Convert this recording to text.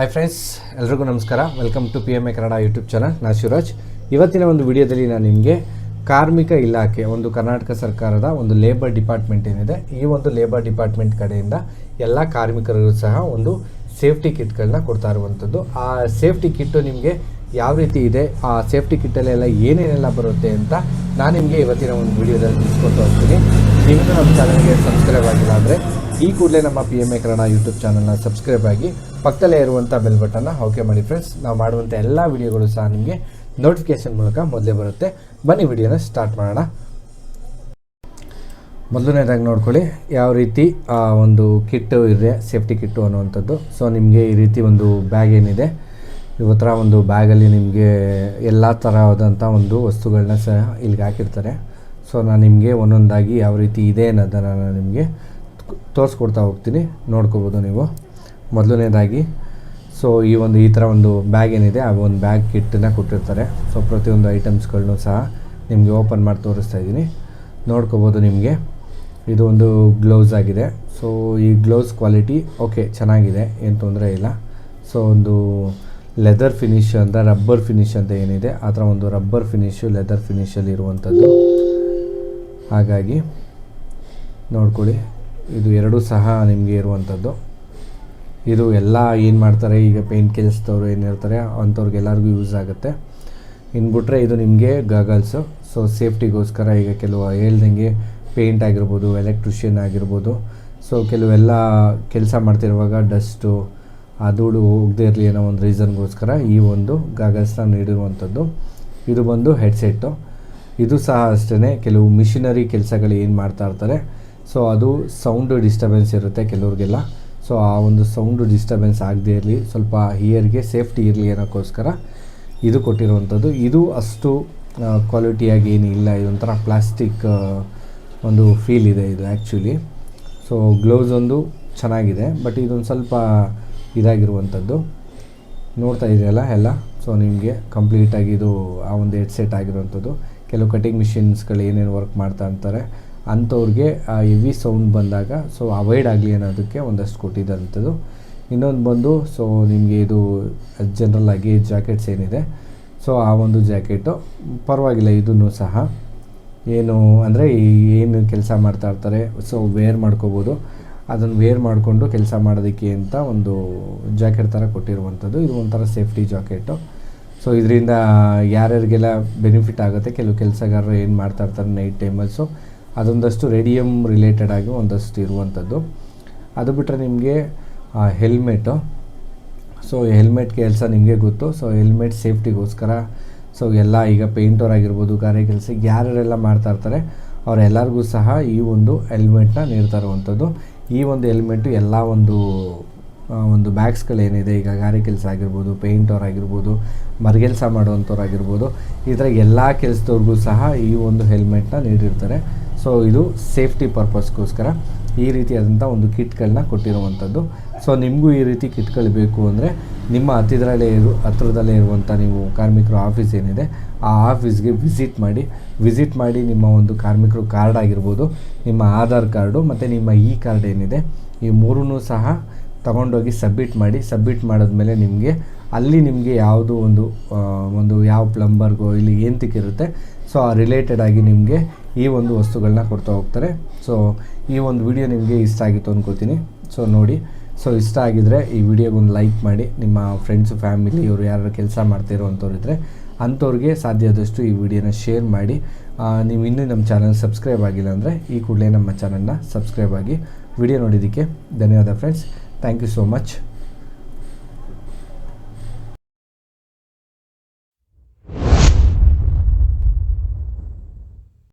Hi friends ಎಲ್ರಿಗೂ ನಮಸ್ಕಾರ. Welcome to P M A Kannada YouTube channel ನಾ ಶಿವರಾಜ್. ಇವತ್ತಿನ ಒಂದು ವಿಡಿಯೋದಲ್ಲಿ ನಾನು ನಿಮಗೆ ಕಾರ್ಮಿಕ ಇಲಾಖೆ, ಒಂದು ಕರ್ನಾಟಕ ಸರ್ಕಾರದ ಒಂದು ಲೇಬರ್ ಡಿಪಾರ್ಟ್ಮೆಂಟ್ ಏನಿದೆ, ಈ ಒಂದು ಲೇಬರ್ ಡಿಪಾರ್ಟ್ಮೆಂಟ್ ಕಡೆಯಿಂದ ಎಲ್ಲ ಕಾರ್ಮಿಕರಿಗೂ ಸಹ ಒಂದು ಸೇಫ್ಟಿ ಕಿಟ್ಗಳನ್ನ ಕೊಡ್ತಾ ಇರುವಂಥದ್ದು ಆ ಸೇಫ್ಟಿ ಕಿಟ್ಟು ನಿಮಗೆ ಯಾವ ರೀತಿ ಇದೆ, ಆ ಸೇಫ್ಟಿ ಕಿಟ್ಟಲ್ಲೆಲ್ಲ ಏನೇನೆಲ್ಲ ಬರುತ್ತೆ ಅಂತ ನಾನು ನಿಮಗೆ ಇವತ್ತಿನ ಒಂದು ವಿಡಿಯೋದಲ್ಲಿ ತಿಳಿಸ್ಕೊಟ್ಟು ಹೋಗ್ತೀನಿ ನೀವು ನಮ್ಮ ಚಾನಲ್ಗೆ ಸಬ್ಸ್ಕ್ರೈಬ್ ಆಗಿಲ್ಲ ಅಂದರೆ ಈ ಕೂಡಲೇ ನಮ್ಮ P M A Kannada YouTube ಚಾನಲ್ನ ಸಬ್ಸ್ಕ್ರೈಬ್ ಆಗಿ ಪಕ್ಕದಲ್ಲೇ ಇರುವಂಥ ಬೆಲ್ ಬಟನ್ನ ಓಕೆ ಮಾಡಿ ಫ್ರೆಂಡ್ಸ್ ನಾವು ಮಾಡುವಂಥ ಎಲ್ಲ ವಿಡಿಯೋಗಳು ಸಹ ನಿಮಗೆ ನೋಟಿಫಿಕೇಷನ್ ಮೂಲಕ ಮೊದಲೇ ಬರುತ್ತೆ. ಬನ್ನಿ ವಿಡಿಯೋನ ಸ್ಟಾರ್ಟ್ ಮಾಡೋಣ. ಮೊದಲನೇದಾಗಿ ನೋಡ್ಕೊಳ್ಳಿ, ಯಾವ ರೀತಿ ಒಂದು ಕಿಟ್ಟು ಇದೆ ಸೇಫ್ಟಿ ಕಿಟ್ಟು ಅನ್ನುವಂಥದ್ದು. ಸೊ ನಿಮಗೆ ಈ ರೀತಿ ಒಂದು ಬ್ಯಾಗ್ ಏನಿದೆ. ಇವತ್ತರ ಒಂದು ಬ್ಯಾಗಲ್ಲಿ ನಿಮಗೆ ಎಲ್ಲ ಥರವಾದಂಥ ಒಂದು ವಸ್ತುಗಳನ್ನ ಸಹ ಇಲ್ಲಿಗೆ ಹಾಕಿರ್ತಾರೆ. ಸೊ ನಾನು ನಿಮಗೆ ಒಂದೊಂದಾಗಿ ಯಾವ ರೀತಿ ಇದೆ ಅನ್ನೋದನ್ನು ನಾನು ನಿಮಗೆ ತೋರಿಸ್ಕೊಡ್ತಾ ಹೋಗ್ತೀನಿ. ನೋಡ್ಕೋಬೋದು ನೀವು. ಮೊದಲನೇದಾಗಿ ಸೊ ಈ ಒಂದು, ಈ ಥರ ಒಂದು ಬ್ಯಾಗ್ ಏನಿದೆ, ಆ ಒಂದು ಬ್ಯಾಗ್ ಕಿಟ್ಟನ್ನು ಕೊಟ್ಟಿರ್ತಾರೆ. ಸೊ ಪ್ರತಿಯೊಂದು ಐಟಮ್ಸ್ಗಳನ್ನೂ ಸಹ ನಿಮಗೆ ಓಪನ್ ಮಾಡಿ ತೋರಿಸ್ತಾ ಇದ್ದೀನಿ. ನೋಡ್ಕೋಬೋದು ನಿಮಗೆ. ಇದು ಒಂದು ಗ್ಲೌಸ್ ಆಗಿದೆ. ಸೊ ಈ ಗ್ಲೌಸ್ ಕ್ವಾಲಿಟಿ, ಓಕೆ, ಚೆನ್ನಾಗಿದೆ, ಏನು ತೊಂದರೆ ಇಲ್ಲ. ಸೊ ಒಂದು ಲೆದರ್ ಫಿನಿಶ್ ಅಂತ, ರಬ್ಬರ್ ಫಿನಿಶ್ ಅಂತ ಏನಿದೆ, ಆ ಥರ ಒಂದು ರಬ್ಬರ್ ಫಿನಿಶು, ಲೆದರ್ ಫಿನಿಷಲ್ಲಿ ಇರುವಂಥದ್ದು. ಹಾಗಾಗಿ ನೋಡ್ಕೊಳ್ಳಿ, ಇದು ಎರಡೂ ಸಹ ನಿಮಗೆ ಇರುವಂಥದ್ದು. ಇದು ಎಲ್ಲ ಏನು ಮಾಡ್ತಾರೆ, ಈಗ ಪೇಂಟ್ ಕೆಲಸದವ್ರು ಏನಿರ್ತಾರೆ ಅಂಥವ್ರಿಗೆ ಎಲ್ಲರಿಗೂ ಯೂಸ್ ಆಗುತ್ತೆ. ಇನ್ಬಿಟ್ರೆ ಇದು ನಿಮಗೆ ಗಗಲ್ಸು ಸೊ ಸೇಫ್ಟಿಗೋಸ್ಕರ ಈಗ ಕೆಲವು ಹೇಳ್ದಂಗೆ ಪೇಂಟ್ ಆಗಿರ್ಬೋದು ಎಲೆಕ್ಟ್ರಿಷಿಯನ್ ಆಗಿರ್ಬೋದು. ಸೊ ಕೆಲವೆಲ್ಲ ಕೆಲಸ ಮಾಡ್ತಿರುವಾಗ ಡಸ್ಟು ಆ ಧೂಳು ಹೋಗದೇ ಇರಲಿ ಅನ್ನೋ ಒಂದು ರೀಸನ್ಗೋಸ್ಕರ ಈ ಒಂದು ಗಾಗಲ್ಸ್ನ ನೀಡಿರುವಂಥದ್ದು. ಇದು ಬಂದು ಹೆಡ್ಸೆಟ್ಟು. ಇದು ಸಹ ಅಷ್ಟೇ ಕೆಲವು ಮಿಷಿನರಿ ಕೆಲಸಗಳು ಏನು ಮಾಡ್ತಾ ಇರ್ತಾರೆ. ಸೊ ಅದು ಸೌಂಡು ಡಿಸ್ಟರ್ಬೆನ್ಸ್ ಇರುತ್ತೆ ಕೆಲವ್ರಿಗೆಲ್ಲ. ಸೊ ಆ ಒಂದು ಸೌಂಡು ಡಿಸ್ಟರ್ಬೆನ್ಸ್ ಆಗದೇ ಇರಲಿ, ಸ್ವಲ್ಪ ಹಿಯರ್ಗೆ ಸೇಫ್ಟಿ ಇರಲಿ ಅನ್ನೋಕ್ಕೋಸ್ಕರ ಇದು ಕೊಟ್ಟಿರುವಂಥದ್ದು. ಇದು ಅಷ್ಟು ಕ್ವಾಲಿಟಿಯಾಗಿ ಏನಿಲ್ಲ ಇದೊಂಥರ ಪ್ಲಾಸ್ಟಿಕ್ ಒಂದು ಫೀಲ್ ಇದೆ ಇದು ಆ್ಯಕ್ಚುಲಿ. ಸೊ ಗ್ಲೌಸ್ ಒಂದು ಚೆನ್ನಾಗಿದೆ. ಬಟ್ ಇದೊಂದು ಸ್ವಲ್ಪ ಇದಾಗಿರುವಂಥದ್ದು. ನೋಡ್ತಾ ಇದೆಯಲ್ಲ ಎಲ್ಲ? ಸೊ ನಿಮಗೆ ಕಂಪ್ಲೀಟಾಗಿ ಇದು ಆ ಒಂದು ಹೆಡ್ಸೆಟ್ ಆಗಿರುವಂಥದ್ದು. ಕೆಲವು ಕಟಿಂಗ್ ಮಿಷಿನ್ಸ್ಗಳು ಏನೇನು ವರ್ಕ್ ಮಾಡ್ತಾ ಇರ್ತಾರೆ ಅಂಥವ್ರಿಗೆ ಆ ಹೆವಿ ಸೌಂಡ್ ಬಂದಾಗ ಸೊ ಅವಾಯ್ಡ್ ಆಗಲಿ ಅನ್ನೋದಕ್ಕೆ ಒಂದಷ್ಟು ಕೊಟ್ಟಿದ್ದಂಥದ್ದು ಇನ್ನೊಂದು ಬಂದು ಸೊ ನಿಮಗೆ ಇದು ಜನರಲ್ ಆಗಿ ಜಾಕೆಟ್ಸ್ ಏನಿದೆ. ಸೊ ಆ ಒಂದು ಜಾಕೆಟು ಪರವಾಗಿಲ್ಲ, ಇದನ್ನು ಸಹ. ಏನು ಅಂದರೆ ಏನು ಕೆಲಸ ಮಾಡ್ತಾ ಇರ್ತಾರೆ ಸೊ ವೇರ್ ಮಾಡ್ಕೋಬೋದು. ಅದನ್ನು ವೇರ್ ಮಾಡಿಕೊಂಡು ಕೆಲಸ ಮಾಡೋದಕ್ಕೆ ಅಂತ ಒಂದು ಜಾಕೆಟ್ ಥರ ಕೊಟ್ಟಿರುವಂಥದ್ದು. ಇದು ಒಂಥರ ಸೇಫ್ಟಿ ಜಾಕೆಟು ಸೊ ಇದರಿಂದ ಯಾರ್ಯಾರಿಗೆಲ್ಲ ಬೆನಿಫಿಟ್ ಆಗುತ್ತೆ, ಕೆಲವು ಕೆಲಸಗಾರರು ಏನು ಮಾಡ್ತಾ ಇರ್ತಾರೆ ನೈಟ್ ಸೊ ಅದೊಂದಷ್ಟು ರೇಡಿಯಮ್ ರಿಲೇಟೆಡ್ ಆಗಿ ಒಂದಷ್ಟು ಇರುವಂಥದ್ದು. ಅದು ಬಿಟ್ಟರೆ ನಿಮಗೆ ಹೆಲ್ಮೆಟು ಸೊ ಹೆಲ್ಮೆಟ್ ಕೆಲಸ ನಿಮಗೆ ಗೊತ್ತು. ಸೊ ಹೆಲ್ಮೆಟ್ ಸೇಫ್ಟಿಗೋಸ್ಕರ ಸೊ ಎಲ್ಲ ಈಗ ಪೇಂಟರ್ ಆಗಿರ್ಬೋದು ಗಾರೆ ಕೆಲಸ ಯಾರ್ಯಾರೆಲ್ಲ ಮಾಡ್ತಾ ಇರ್ತಾರೆ, ಅವರೆಲ್ಲರಿಗೂ ಸಹ ಈ ಒಂದು ಹೆಲ್ಮೆಟ್ನ ನೀಡ್ತಾ ಇರುವಂಥದ್ದು. ಈ ಒಂದು ಎಲಿಮೆಂಟು ಎಲ್ಲ ಒಂದು ಒಂದು ಬ್ಯಾಗ್ಸ್ಗಳೇನಿದೆ ಈಗ ಗಾರೆ ಕೆಲಸ ಆಗಿರ್ಬೋದು ಪೇಂಟರ್ ಆಗಿರ್ಬೋದು, ಮರಗೆಲಸ ಮಾಡುವಂಥವ್ರು ಆಗಿರ್ಬೋದು, ಈ ಥರ ಎಲ್ಲ ಕೆಲಸದವ್ರಿಗೂ ಸಹ ಈ ಒಂದು ಹೆಲ್ಮೆಟ್ನ ನೀಡಿರ್ತಾರೆ. ಸೊ ಇದು ಸೇಫ್ಟಿ ಪರ್ಪಸ್ಗೋಸ್ಕರ ಈ ರೀತಿಯಾದಂಥ ಒಂದು ಕಿಟ್ಗಳನ್ನ ಕೊಟ್ಟಿರುವಂಥದ್ದು. ಸೊ ನಿಮಗೂ ಈ ರೀತಿ ಕಿಟ್ಗಳು ಬೇಕು ಅಂದರೆ ನಿಮ್ಮ ಹತ್ತಿರದಲ್ಲೇ ಇರು ಹತ್ತಿರದಲ್ಲೇ ಇರುವಂಥ ನೀವು ಕಾರ್ಮಿಕರ ಆಫೀಸ್ ಏನಿದೆ, ಆ ಆಫೀಸ್ಗೆ ವಿಸಿಟ್ ಮಾಡಿ. ವಿಸಿಟ್ ಮಾಡಿ ನಿಮ್ಮ ಒಂದು ಕಾರ್ಮಿಕರು ಕಾರ್ಡ್ ಆಗಿರ್ಬೋದು, ನಿಮ್ಮ ಆಧಾರ್ ಕಾರ್ಡು ಮತ್ತು ನಿಮ್ಮ ಇ ಕಾರ್ಡ್ ಏನಿದೆ, ಈ ಮೂರೂ ಸಹ ತಗೊಂಡೋಗಿ ಸಬ್ಮಿಟ್ ಮಾಡಿ. ಸಬ್ಮಿಟ್ ಮಾಡಿದ್ಮೇಲೆ ನಿಮಗೆ ಅಲ್ಲಿ ನಿಮಗೆ ಯಾವುದು ಒಂದು ಒಂದು ಯಾವ ಪ್ಲಂಬರ್ಗೋ ಇಲ್ಲಿ ಏನು ತಿಕ್ಕಿರುತ್ತೆ ಸೊ ಆ ರಿಲೇಟೆಡ್ ಆಗಿ ನಿಮಗೆ ಈ ಒಂದು ವಸ್ತುಗಳನ್ನ ಕೊಡ್ತಾ ಹೋಗ್ತಾರೆ. ಸೊ ಈ ಒಂದು ವಿಡಿಯೋ ನಿಮಗೆ ಇಷ್ಟ ಆಗಿತ್ತು ಅಂದ್ಕೋತೀನಿ ಸೊ ನೋಡಿ. ಸೊ ಇಷ್ಟ ಆಗಿದರೆ ಈ ವಿಡಿಯೋಗೊಂದು ಲೈಕ್ ಮಾಡಿ. ನಿಮ್ಮ ಫ್ರೆಂಡ್ಸು ಫ್ಯಾಮಿಲಿ ಇವರು ಯಾರು ಕೆಲಸ ಮಾಡ್ತಿರೋ ಅಂಥವ್ರು ಇದ್ದರೆ ಅಂಥವ್ರಿಗೆ ಸಾಧ್ಯ ಆದಷ್ಟು ಈ ವಿಡಿಯೋನ ಶೇರ್ ಮಾಡಿ. ನೀವು ಇನ್ನೂ ನಮ್ಮ ಚಾನಲ್ ಸಬ್ಸ್ಕ್ರೈಬ್ ಆಗಿಲ್ಲ ಅಂದರೆ ಈ ಕೂಡಲೇ ನಮ್ಮ ಚಾನಲ್ನ ಸಬ್ಸ್ಕ್ರೈಬ್ ಆಗಿ ವಿಡಿಯೋ ನೋಡಿದ್ದಕ್ಕೆ ಧನ್ಯವಾದ friends thank you so much